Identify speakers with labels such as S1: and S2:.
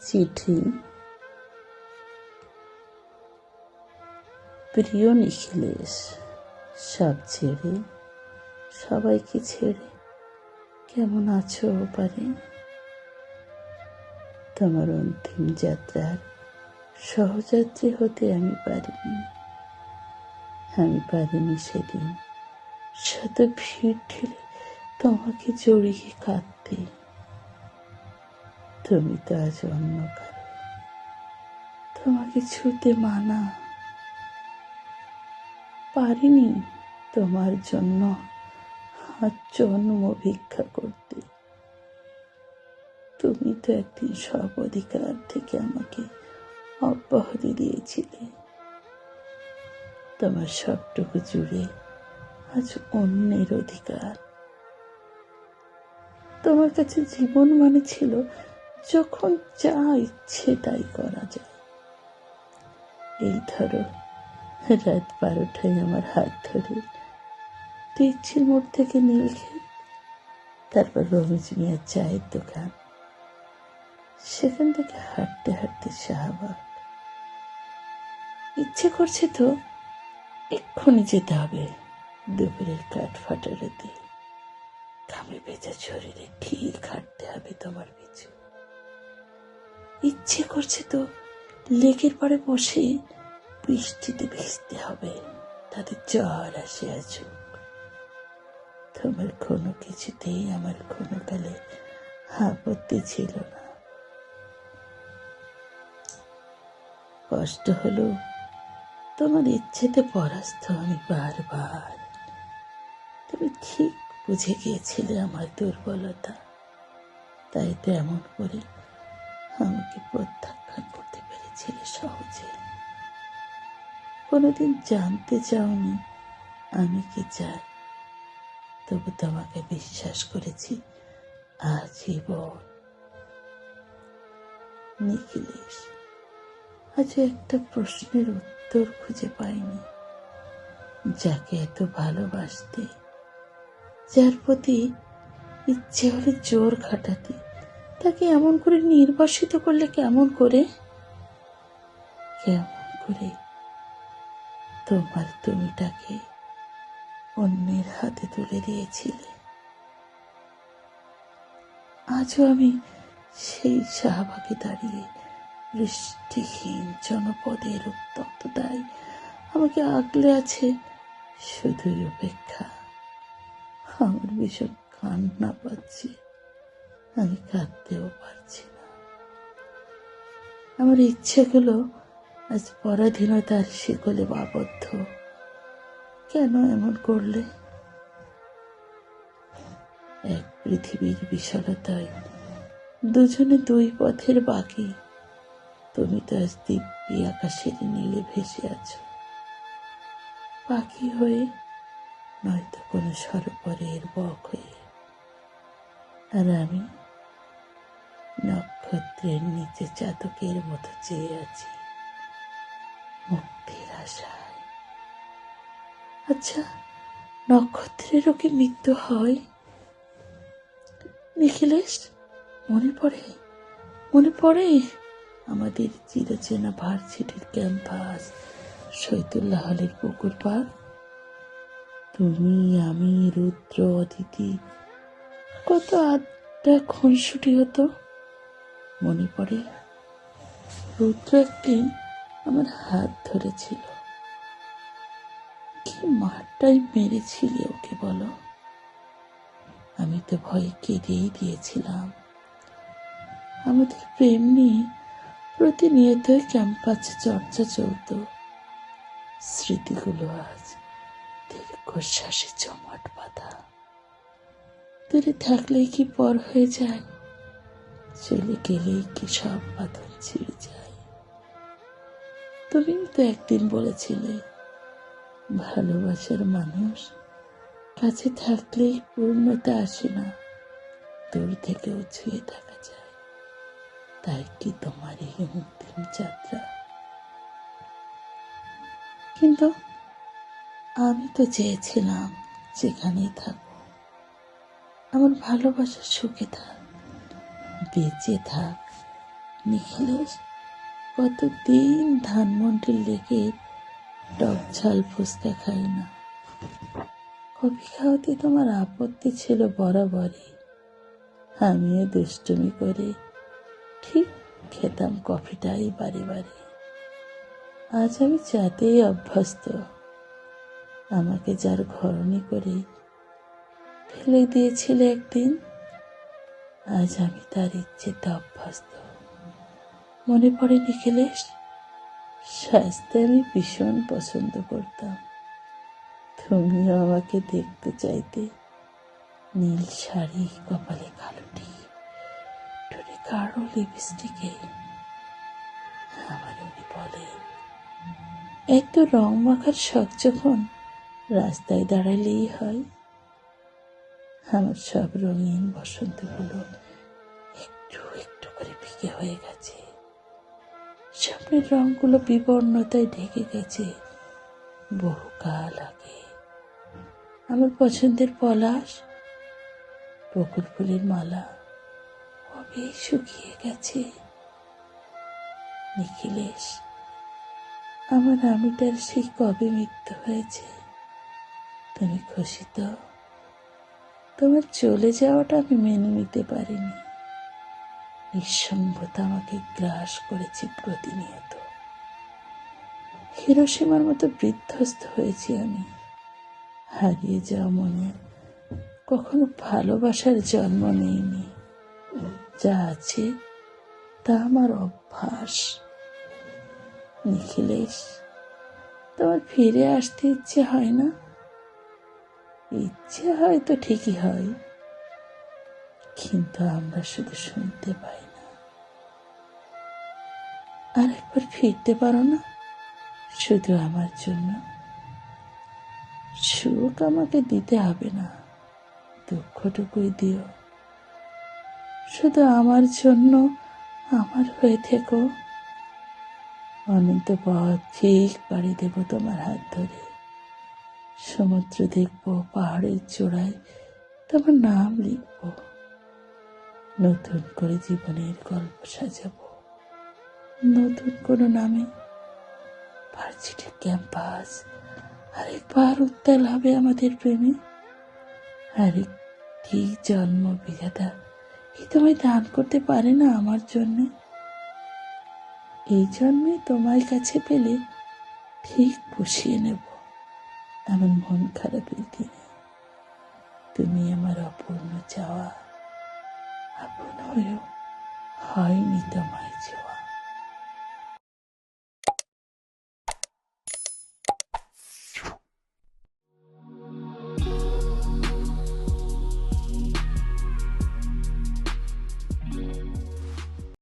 S1: চিঠি প্রিয় নিখিলেশ, সব ছেড়ে, সবাইকে ছেড়ে কেমন আছো পারে তোমার অন্তিম যাত্রার সহযাত্রী হতে আমি পারিনি। আমি পারিনি সেদিন। শত ভিড় ঠেলে তোমাকে জড়িয়ে কাঁদতে। তুমি তো আজ অন্য তোমাকে ছুতে মানা পারিনি তোমার জন্য জন্ম ভিক্ষা করতে। তুমি তো একদিন সব অধিকার থেকে আমাকে অব্যাহতি দিয়েছিলে। তোমার সবটুকু জুড়ে আজ অন্যের অধিকার। তোমার কাছে জীবন মানে ছিল যখন যা ইচ্ছে তাই করা যায়। এই ধরো, রাত বারোটায় আমার হাত ধরে দেখছিল মোড় থেকে নীলক্ষেত তারপর রমেশ মিয়ার চায়ের দোকান। সেখান থেকে হাঁটতে হাঁটতে শাহবাগ। ইচ্ছে করছে তো এক্ষুনি যেতে হবে দুপুরের কাঠ ফাটারাতে ঘামে ভেজা শরীরে ঠিক হাঁটতে হবে তোমার পিছু। ইচ্ছে করছে তো লেকের পরে বসে বৃষ্টিতে ভিজতে হবে। তাদের জ্বর আসে আসুক তোমার কোনো কিছুতেই আমার কোনো কালে আপত্তি ছিল না। কষ্ট হলো তোমার ইচ্ছেতে পরাস্ত আমি বারবার। তুমি ঠিক বুঝে গিয়েছিলে আমার দুর্বলতা। তাই তো এমন করে আমাকে প্রত্যাখ্যান করতে পেরেছিলে সহজে। কোনোদিন জানতে চাওনি আমি কি চাই। তবু তোমাকে বিশ্বাস করেছি, আজীবন। নিখিলেশ, আজ একটা প্রশ্নের উত্তর খুঁজে পাইনি। যাকে এত ভালোবাসতে, যার প্রতি ইচ্ছে হলে জোর খাটাতে তাকে এমন করে নির্বাসিত করলে কেমন করে? কেমন করে? তোমার তুমিটাকে অন্যের হাতে তুলে দিয়েছিলে। আজও আমি সেই শাহবাগে দাঁড়িয়ে বৃষ্টিহীন জনপদের উত্তপ্ততায় আমাকে আগলে আছে শুধুই অপেক্ষা। আমার ভীষণ কান্না পাচ্ছি। আমি কাঁদতেও পারছি না। আমার ইচ্ছেগুলো আজ পরাধীনতার শিকলে আবদ্ধ। কেন এমন করলে? এক পৃথিবীর বিশালতায় দুজনে দুই পথের বাকি। তুমি তো আজ দিব্যি আকাশের নীলে ভেসে আছো। পাখি হয়ে নয়তো কোনো সরোবরের বক হয়ে। আর আমি নক্ষত্রের নিচে চাতকের মতো চেয়ে আছি। মুক্তির আশায়। আচ্ছা নক্ষত্রেরও কি মৃত্যু হয়? নিখিলেশ, মনে পড়ে মনে পড়ে। আমাদের চিরচেনা ভার্সিটির ক্যাম্পাস, শৈতুল্লাহ হলের পুকুর পার। তুমি, আমি, রুদ্র, অদিতি, কত আড্ডা, খুনসুটি হতো। মনে পড়ে। রুদ্র একদিন আমার হাত ধরেছিল। কি মারটাই মেরেছিলে ওকে বলো? আমি তো ভয়ে কেঁদেই দিয়েছিলাম। আমাদের প্রেম নিয়ে প্রতিনিয়ত ক্যাম্পাসে চর্চা চলত। স্মৃতিগুলো আজ দীর্ঘশ্বাসে জমাট বাঁধা। দূরে থাকলেই কি পর হয়ে যায়? চলে গেলেই কি সব বাঁধন ছিঁড়ে যায়? তুমি তো একদিন বলেছিলে, ভালোবাসার মানুষ কাছে থাকলেই পূর্ণতা আসে না, দূর থেকেও ছুঁয়ে থাকা যায়। তাই কি তোমার এই অন্তিম যাত্রা? কিন্তু আমি তো চেয়েছিলাম যেখানেই থাকো, আমার ভালোবাসার সুখে থাক। বেঁচে থাক। নিখিলেশ, কতদিন ধানমন্ডির লেগে টক ঝাল ফুচকা খাই না? কফি খাওয়াতে তোমার আপত্তি ছিল বরাবরই। আমিও দুষ্টুমি করে ঠিক খেতাম কফিটাই বারে বারে। আজ আমি চাতেই অভ্যস্ত। আমাকে যার ঘরণী করে ফেলে দিয়েছিলে একদিন আজ আমি তার ইচ্ছেতে অভ্যস্ত। মনে পড়ে নিখিলেশ স্বাস্থ্য আমি ভীষণ পছন্দ করতাম। তুমিও আমাকে দেখতে চাইতে নীল শাড়ি, কপালে কালো টি ঠোঁটে কারও লিপস্টিকে আমার উনি বলে এক তো রং মাখার শখ যখন রাস্তায় দাঁড়ালেই হয় আমার সব রঙিন বসন্তগুলো একটু একটু করে ফিকে হয়ে গেছে। স্বপ্নের রঙগুলো বিবর্ণতায় ঢেকে গেছে। বহুকাল আগে। আমার পছন্দের পলাশ, বকুল ফুলের মালা, কবে শুকিয়ে গেছে? নিখিলেশ, আমার আমিটার সেই কবে মৃত্যু হয়েছে? তুমি খুশি তো? তোমার চলে যাওয়াটা আমি মেনে নিতে পারিনি। নিঃসঙ্গতা আমাকে গ্রাস করেছে প্রতিনিয়ত। হিরোসীমার মতো বিধ্বস্ত হয়েছি আমি। হারিয়ে যাওয়া মনে কখনো ভালোবাসার জন্ম নেইনি। যা আছে তা আমার অভ্যাস। নিখিলেশ, তোমার ফিরে আসতে ইচ্ছে হয় না? ইচ্ছে হয়তো ঠিকই হয়। কিন্তু আমরা শুধু শুনতে পাই না। আর একবার ফিরতে পারো না? শুধু আমার জন্য। সুখ আমাকে দিতে হবে না। দুঃখটুকুই দিও। শুধু আমার জন্য আমার হয়ে থেকো। অনন্ত পথ ঠিক পাড়ি দেব তোমার হাত ধরে। সমুদ্র দেখব, পাহাড়ের চূড়ায় তোমার নাম লিখব। নতুন করে জীবনের গল্প সাজাবো। নতুন কোনো নামে ভার্সিটির ক্যাম্পাস। আরেকবার উত্তাল হবে আমাদের প্রেমে। আরেক কি জন্ম বিধাতা এই তোমায় দান করতে পারে না আমার জন্যে? এই জন্মে তোমার কাছে পেলে ঠিক পুষিয়ে নেব। এমন মন খারাপের দিনে। তুমি আমার অপূর্ণ চাওয়া আপন হয়েও হয়নি তোমায়